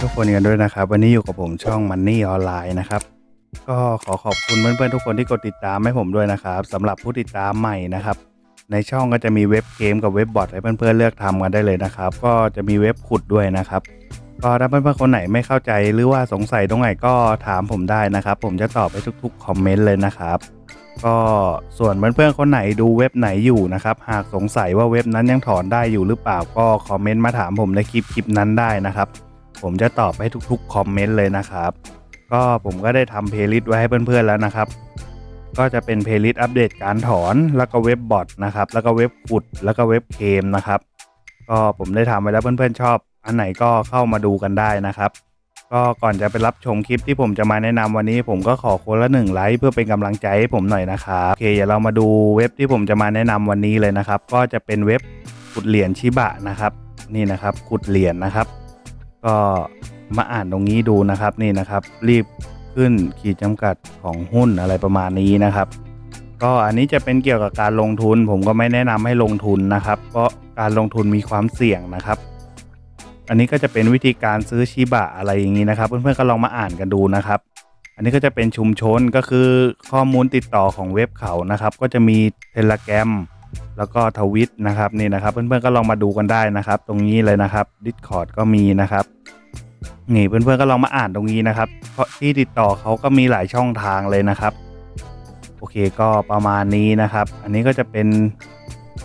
ๆทุกคนกันด้วยนะครับ วันนี้อยู่กับผมช่อง Money ออนไลน์นะครับ ก็ขอขอบคุณเพื่อนๆทุกคนที่กดติดตามให้ผมด้วยนะครับสำหรับผู้ติดตามใหม่นะครับ ในช่องก็จะมีเว็บเกมกับเว็บบอทให้เพื่อนๆเลือกทำกันได้เลยนะครับ ก็จะมีเว็บขุดด้วยนะครับก็ถ้าเพื่อนๆคนไหนไม่เข้าใจหรือว่าสงสัยตรงไหนก็ถามผมได้นะครับ ผมจะตอบให้ทุกๆคอมเมนต์เลยนะครับ ก็ส่วนเพื่อนๆคนไหนดูเว็บไหนอยู่นะครับ หากสงสัยว่าเว็บนั้นยังถอนได้อยู่หรือเปล่าก็คอมเมนต์มาถามผมในคลิปคลิปนั้นได้นะครับ ผมจะตอบให้ทุกๆคอมเมนต์เลยนะครับ ก็ผมก็ได้ทำเพลย์ลิสต์ไว้ให้เพื่อนๆแล้วนะครับ ก็จะเป็นเพลย์ลิสต์อัปเดตการถอนแล้วก็เว็บบอทนะครับ แล้วก็เว็บขุดแล้วก็เว็บเคมนะครับ ก็ผมได้ทำไว้แล้วเพื่อนๆชอบ อันไหนก็เข้ามาดูกันได้นะครับก็ก่อนจะไปรับชมคลิปที่ผมจะมาแนะนำวันนี้ ผมก็ขอคนละหนึ่งไลค์เพื่อเป็นกำลังใจให้ผมหน่อยนะครับโอเคเดี๋ยวเรามาดูเว็บที่ผมจะมาแนะนำวันนี้เลยนะครับ ก็จะเป็นเว็บขุดเหรียญชิบะนะครับ นี่นะครับขุดเหรียญนะครับ ก็มาอ่านตรงนี้ดูนะครับนี่นะครับ รีบขึ้นขีดจำกัดของหุ้นอะไรประมาณนี้นะครับ ก็อันนี้จะเป็นเกี่ยวกับการลงทุน ผมก็ไม่แนะนำให้ลงทุนนะครับ เพราะการลงทุนมีความเสี่ยงนะครับ อันนี้ก็จะเป็นวิธีการซื้อชิบะอะไรอย่างนี้นะครับ เพื่อนๆก็ลองมาอ่านกันดูนะครับ อันนี้ก็จะเป็นชุมชนก็คือข้อมูลติดต่อของเว็บเขานะครับ ก็จะมีเทเลแกรม แล้วก็ทวิตนะครับนี่นะครับ เพื่อนๆก็ลองมาดูกันได้นะครับ ตรงนี้เลยนะครับ Discord ก็มีนะครับนี่เพื่อนๆก็ลองมาอ่านตรงนี้นะครับเพราะที่ติดต่อเขาก็มีหลายช่องทางเลยนะครับ โอเคก็ประมาณนี้นะครับ อันนี้ก็จะเป็น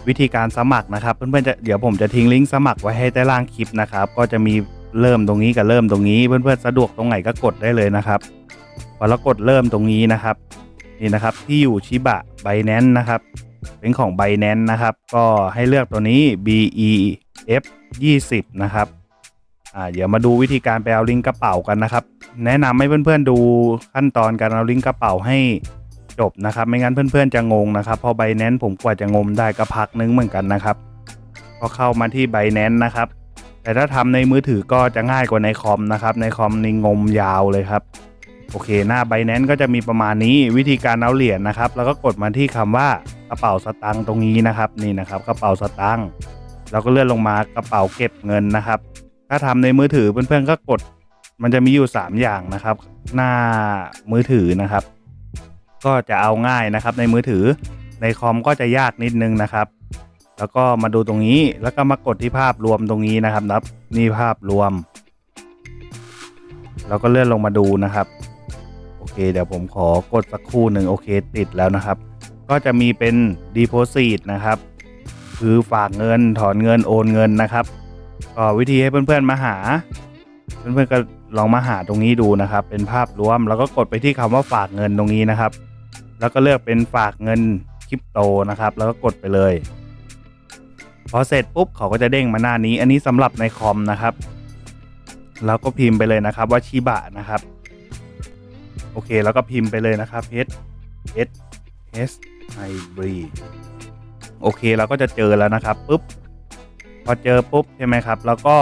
วิธีการสมัครนะครับ เพื่อนๆจะเดี๋ยวผมจะทิ้งลิงก์สมัครไว้ให้ใต้ล่างคลิปนะครับ ก็จะมีเริ่มตรงนี้กับเริ่มตรงนี้ เพื่อนๆสะดวกตรงไหนก็กดได้เลยนะครับพอเรากดเริ่มตรงนี้นะครับนี่นะครับที่อยู่ชิบะไบแนนนะครับ เป็นของ b บแนนนะครับ ก็ให้เลือกตัวนี้ BEF 20 นะครับอ่าเดี๋ยวมาดูวิธีการไปเอาลิงก์กระเป๋ากันนะครับ แนะนำให้เพื่อนๆดูขั้นตอนการเอาลิงก์กระเป๋าให้จบนะครับ ไม่งั้นเพื่อนๆจะงงนะครับ พอ b บแนนผมกว่าจะงมได้ก็พักนึงเหมือนกันนะครับพอเข้ามาที่ b บแนนนะครับ แต่ถ้าทำในมือถือก็จะง่ายกว่าในคอมนะครับ ในคอมนี่งมยาวเลยครับ โอเค หน้า b บแนนก็จะมีประมาณนี้วิธีการเอาเหรียญนะครับ แล้วก็กดมาที่คำว่ากระเป๋าสตางค์ตรงนี้นะครับนี่นะครับกระเป๋าสตางค์เราก็เลื่อนลงมากระเป๋าเก็บเงินนะครับ ถ้าทำในมือถือเพื่อนๆก็กด มันจะมีอยู่ 3 อย่างนะครับ หน้ามือถือนะครับ ก็จะเอาง่ายนะครับ ในมือถือในคอมก็จะยากนิดนึงนะครับ แล้วก็มาดูตรงนี้แล้วก็มากดที่ภาพรวมตรงนี้นะครับนับนี่ภาพรวมเราก็เลื่อนลงมาดูนะครับ เคเดี๋ยวผมขอกดสักครู่หนึ่งโอเคติดแล้วนะครับ ก็จะมีเป็น Deposit นะครับคือฝากเงินถอนเงินโอนเงินนะครับก็วิธีให้เพื่อนๆมาหา เพื่อนๆก็ลองมาหาตรงนี้ดูนะครับ เป็นภาพรวมแล้วก็กดไปที่คำว่าฝากเงินตรงนี้นะครับ แล้วก็เลือกเป็นฝากเงินคริปโตนะครับ แล้วก็กดไปเลย พอเสร็จปุ๊บเขาก็จะเด้งมาหน้านี้ อันนี้สำหรับในคอมนะครับ แล้วก็พิมพ์ไปเลยนะครับว่าชิบะนะครับ โอเค แล้วก็พิมพ์ไปเลยนะครับ H S S I B โอเคเราก็จะเจอแล้วนะครับปุ๊บพอเจอปุ๊บใช่ไหมครับ แล้วก็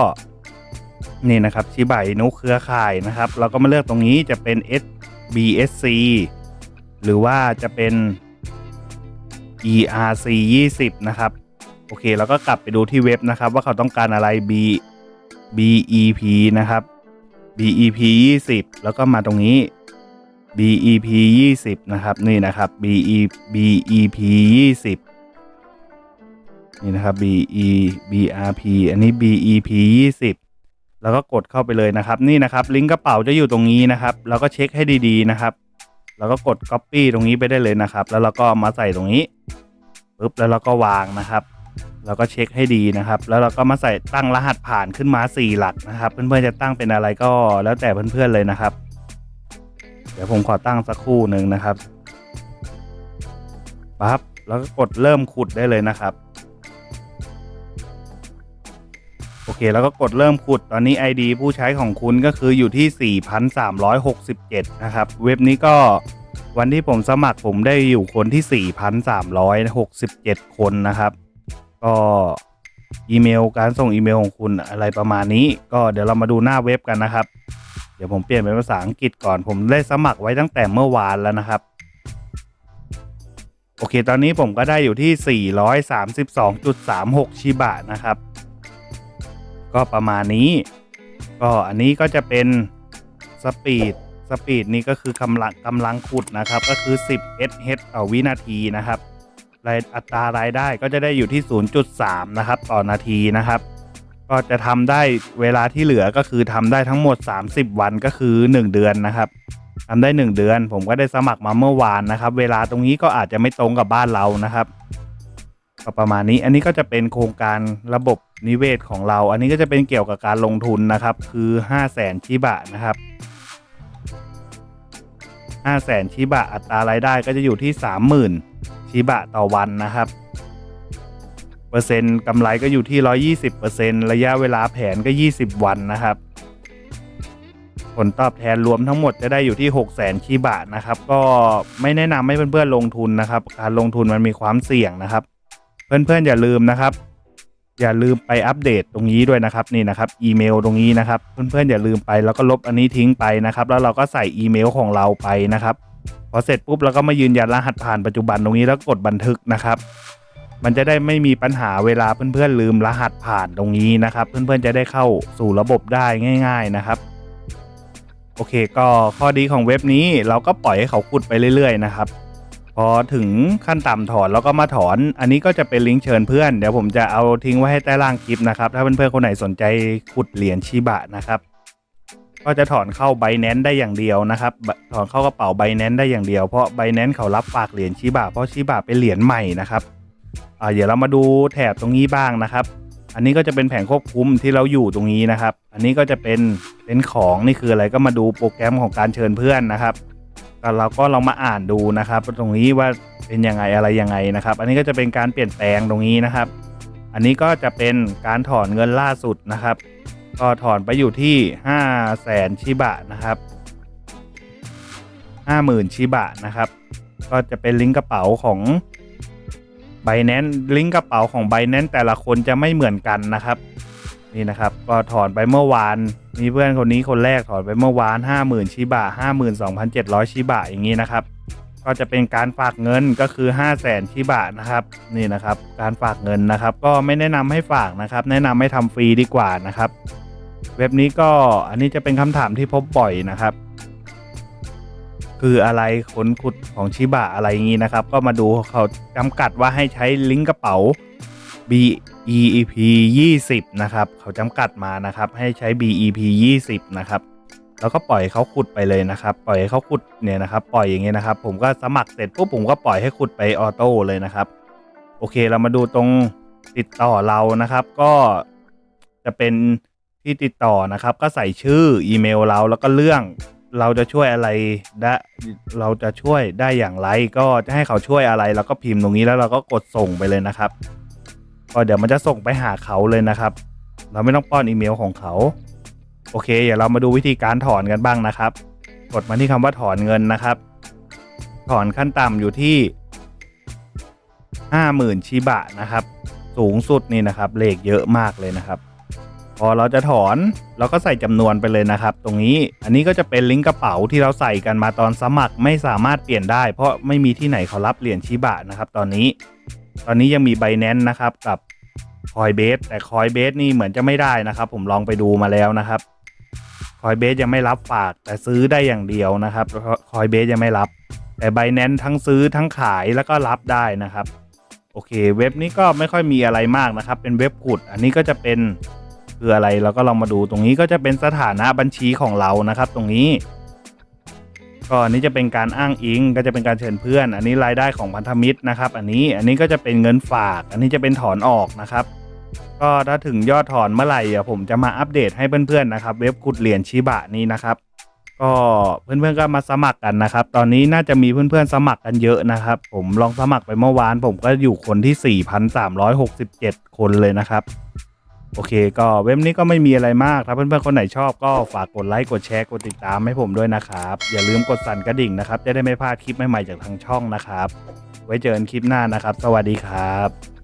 นี่นะครับชิบะอินุเครือข่ายนะครับ เราก็มาเลือกตรงนี้จะเป็น S B S C หรือว่าจะเป็น E R C 20 นะครับ โอเคเราก็กลับไปดูที่เว็บนะครับ ว่าเขาต้องการอะไร B B E P นะครับ B E P 20 แล้วก็มาตรงนี้ BEP 20นะครับนี่นะครับ BE BEP 20นี่นะครับ BE BRP อันนี้ BEP 20แล้วก็กดเข้าไปเลยนะครับ นี่นะครับลิงก์กระเป๋าจะอยู่ตรงนี้นะครับเราก็เช็คให้ดีๆนะครับ แล้วก็กด Copy ตรงนี้ไปได้เลยนะครับ แล้วเราก็มาใส่ตรงนี้ปุ๊บแล้วเราก็วางนะครับเราก็เช็คให้ดีนะครับ แล้วเราก็มาใส่ตั้งรหัสผ่านขึ้นมา 4 หลักนะครับ เพื่อนๆจะตั้งเป็นอะไรก็แล้วแต่เพื่อนๆเลยนะครับ เดี๋ยวผมขอตั้งสักครู่หนึ่งนะครับปั๊บแล้วก็กดเริ่มขุดได้เลยนะครับ โอเคแล้วก็กดเริ่มขุดตอนนี้ ID ผู้ใช้ของคุณก็คืออยู่ที่ 4,367 นะครับ เว็บนี้ก็วันที่ผมสมัครผมได้อยู่คนที่ 4,367 คนนะครับ ก็อีเมลการส่งอีเมลของคุณอะไรประมาณนี้ ก็เดี๋ยวเรามาดูหน้าเว็บกันนะครับ เดี๋ยวผมเปลี่ยนเป็นภาษาอังกฤษก่อน ผมได้สมัครไว้ตั้งแต่เมื่อวานแล้วนะครับ โอเค ตอนนี้ผมก็ได้อยู่ที่ 432.36 ชิบะนะครับ ก็ประมาณนี้ ก็อันนี้ก็จะเป็นสปีด สปีดนี่ก็คือกำลังกำลังขุดนะครับ ก็คือ 10 sh ต่อวินาทีนะครับรายอัตรารายได้ก็จะได้อยู่ที่ 0.3 นะครับ ต่อนาทีนะครับ ก็จะทำได้เวลาที่เหลือก็คือทำได้ทั้งหมด 30 วันก็คือ 1 เดือนนะครับทำได้ 1 เดือน ผมก็ได้สมัครมาเมื่อวานนะครับ เวลาตรงนี้ก็อาจจะไม่ตรงกับบ้านเรานะครับก็ประมาณนี้อันนี้ก็จะเป็นโครงการระบบนิเวศของเรา อันนี้ก็จะเป็นเกี่ยวกับการลงทุนนะครับ คือ 5 0 0แสนชิบะนะครับ5 0 0แสนชิบะอัตรารายได้ก็จะอยู่ที่ 30,000ชิบะต่อวันนะครับ เปอร์เซ็นต์กำไรก็อยู่ที่ 120%ระยะเวลาแผนก็ 20 วันนะครับ ผลตอบแทนรวมทั้งหมดจะได้อยู่ที่ 6 0 0 0 0 0ชิบะนะครับ ก็ไม่แนะนำให้เพื่อนๆลงทุนนะครับ การลงทุนมันมีความเสี่ยงนะครับ เพื่อนๆอย่าลืมนะครับ อย่าลืมไปอัปเดตตรงนี้ด้วยนะครับนี่นะครับ อีเมลตรงนี้นะครับ เพื่อนๆอย่าลืมไปแล้วก็ลบอันนี้ทิ้งไปนะครับ แล้วเราก็ใส่อีเมลของเราไปนะครับพอเสร็จปุ๊บเราก็มายืนยันรหัสผ่านปัจจุบันตรงนี้แล้วกดบันทึกนะครับ มันจะได้ไม่มีปัญหาเวลาเพื่อนๆลืมรหัสผ่านตรงนี้นะครับ เพื่อนๆจะได้เข้าสู่ระบบได้ง่าย ๆนะครับ โอเคก็ข้อดีของเว็บนี้เราก็ปล่อยให้เขาขุดไปเรื่อยๆนะครับ พอถึงขั้นต่ำถอนแล้วก็มาถอน อันนี้ก็จะเป็นลิงก์เชิญเพื่อนเดี๋ยวผมจะเอาทิ้งไว้ให้ใต้ล่างคลิปนะครับ ถ้าเพื่อนๆคนไหนสนใจขุดเหรียญชิบะนะครับก็จะถอนเข้าไบแนนได้อย่างเดียวนะครับ ถอนเข้ากระเป๋าไบแนนได้อย่างเดียว เพราะไบแนนเขารับฝากเหรียญชิบะเพราะชิบะเป็นเหรียญใหม่นะครับ เดี๋ยวเรามาดูแถบตรงนี้บ้างนะครับ อันนี้ก็จะเป็นแผงควบคุมที่เราอยู่ตรงนี้นะครับ อันนี้ก็จะเป็นเป็นของนี่คืออะไรก็มาดูโปรแกรมของการเชิญเพื่อนนะครับเราก็ลองมาอ่านดูนะครับ ตรงนี้ว่าเป็นยังไงอะไรยังไงนะครับ อันนี้ก็จะเป็นการเปลี่ยนแปลงตรงนี้นะครับ อันนี้ก็จะเป็นการถอนเงินล่าสุดนะครับ ก็ถอนไปอยู่ที่5 0 0แสนชิบะนะครับ50,000ชิบะนะครับ ก็จะเป็นลิงก์กระเป๋าของ b บแนนลิงก์กระเป๋าของ b บแนนแต่ละคนจะไม่เหมือนกันนะครับ นี่นะครับ ก็ถอนไปเมื่อวาน มีเพื่อนคนนี้คนแรกถอนไปเมื่อวาน 50,000ชิบะ52,700ชิบะอย่างนี้นะครับ ก็จะเป็นการฝากเงินก็คือ 5 0 0แสนชิบะนะครับนี่นะครับ การฝากเงินนะครับ ก็ไม่แนะนำให้ฝากนะครับ แนะนำให้ทำฟรีดีกว่านะครับ เว็บนี้ก็อันนี้จะเป็นคำถามที่พบบ่อยนะครับ คืออะไรขนขุดของชิบะอะไรอย่างนี้นะครับ ก็มาดูเขาจำกัดว่าให้ใช้ลิงก์กระเป๋า BEP 20 นะครับ เขาจำกัดมานะครับ ให้ใช้ BEP 20 นะครับ แล้วก็ปล่อยเขาขุดไปเลยนะครับ ปล่อยให้เขาขุดเนี่ยนะครับ ปล่อยอย่างเงี้ยนะครับ ผมก็สมัครเสร็จปุ๊บผมก็ปล่อยให้ขุดไปออโต้เลยนะครับ โอเคเรามาดูตรงติดต่อเรานะครับ ก็จะเป็นที่ติดต่อนะครับ ก็ใส่ชื่ออีเมลเราแล้วก็เรื่อง เราจะช่วยอะไรได้เราจะช่วยได้อย่างไร ก็จะให้เขาช่วยอะไรเราก็พิมพ์ตรงนี้แล้วเราก็กดส่งไปเลยนะครับก็เดี๋ยวมันจะส่งไปหาเขาเลยนะครับ เราไม่ต้องป้อนอีเมลของเขา โอเค เดี๋ยวเรามาดูวิธีการถอนกันบ้างนะครับ กดมาที่คำว่าถอนเงินนะครับ ถอนขั้นต่ำอยู่ที่50,000ชิบะนะครับ สูงสุดนี่นะครับเลขเยอะมากเลยนะครับ อเราจะถอนเราก็ใส่จำนวนไปเลยนะครับ ตรงนี้อันนี้ก็จะเป็นลิงก์กระเป๋าที่เราใส่กันมาตอนสมัครไม่สามารถเปลี่ยนได้ เพราะไม่มีที่ไหนเขารับเหรียญชิบะนะครับ ตอนนี้ ตอนนี้ยังมี b บ n a n c e นะครับกับ Coinbase แต่ Coinbase นี่เหมือนจะไม่ได้นะครับ ผมลองไปดูมาแล้วนะครับ Coinbase ยังไม่รับฝากแต่ซื้อได้อย่างเดียวนะครับ Coinbase ยังไม่รับ แต่ b บ n a n c e ทั้งซื้อทั้งขายแล้วก็รับได้นะครับ โอเค เว็บนี้ก็ไม่ค่อยมีอะไรมากนะครับ เป็นเว็บขุด อันนี้ก็จะเป็น คืออะไรเราก็ลองมาดูตรงนี้ก็จะเป็นสถานะบัญชีของเรานะครับ ตรงนี้ก็อันนี้จะเป็นการอ้างอิงก็จะเป็นการเชิญเพื่อน อันนี้รายได้ของพันธมิตรนะครับ อันนี้อันนี้ก็จะเป็นเงินฝาก อันนี้จะเป็นถอนออกนะครับ ก็ถ้าถึงยอดถอนเมื่อไหร่เดี๋ยวผมจะมาอัปเดตให้เพื่อนๆนะครับ เว็บขุดเหรียญชิบะนี้นะครับ ก็เพื่อนๆก็มาสมัครกันนะครับ ตอนนี้น่าจะมีเพื่อนๆสมัครกันเยอะนะครับ ผมลองสมัครไปเมื่อวาน ผมก็อยู่คนที่ 4,367 คนเลยนะครับ โอเค ก็เว็บนี้ก็ไม่มีอะไรมาก ถ้าเพื่อนๆคนไหนชอบก็ฝากกดไลค์ กดแชร์ กดติดตามให้ผมด้วยนะครับ อย่าลืมกดสั่นกระดิ่งนะครับ จะได้ไม่พลาดคลิปใหม่ๆจากทางช่องนะครับ ไว้เจอกันคลิปหน้านะครับ สวัสดีครับ